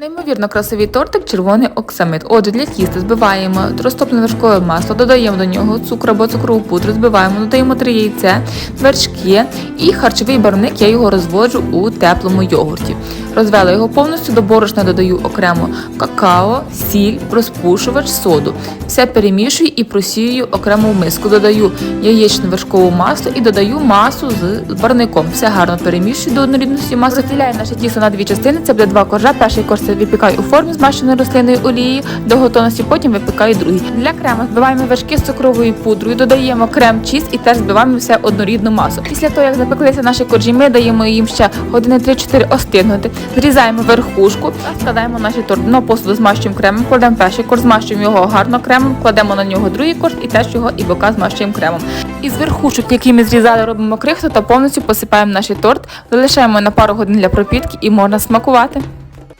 Неймовірно красивий тортик червоний оксамит. Отже, для тіста збиваємо розтоплене вершкове масло, додаємо до нього цукор або цукрову пудру, збиваємо, додаємо три яйця, вершки і харчовий барник, Я його розводжу у теплому йогурті. Розвела його повністю до борошна додаю окремо какао, сіль, розпушувач, соду. Все перемішую і просію окремо в миску. Додаю яєчне вершкове масло і додаю масу з барвником. Все гарно перемішую до однорідності маси. Розділяю наше тісто на дві частини. Це буде два коржа. Перший корж випікаю у формі змащеною рослинною олією до готовності. Потім випікаю другий. Для крему збиваємо вершки з цукровою пудрою, додаємо крем чіз і теж збиваємо все однорідну масу. Після того, як запеклися наші коржі, ми даємо їм ще години 3-4 остигнути. Зрізаємо верхушку та складаємо наші торт. на посуду змащуємо кремом, кладемо перший корж, змащуємо його гарно кремом, кладемо на нього другий корж і теж його і бока змащуємо кремом. Із верхушок, які ми зрізали, робимо крихту та повністю посипаємо наш торт, залишаємо на пару годин для пропітки і можна смакувати.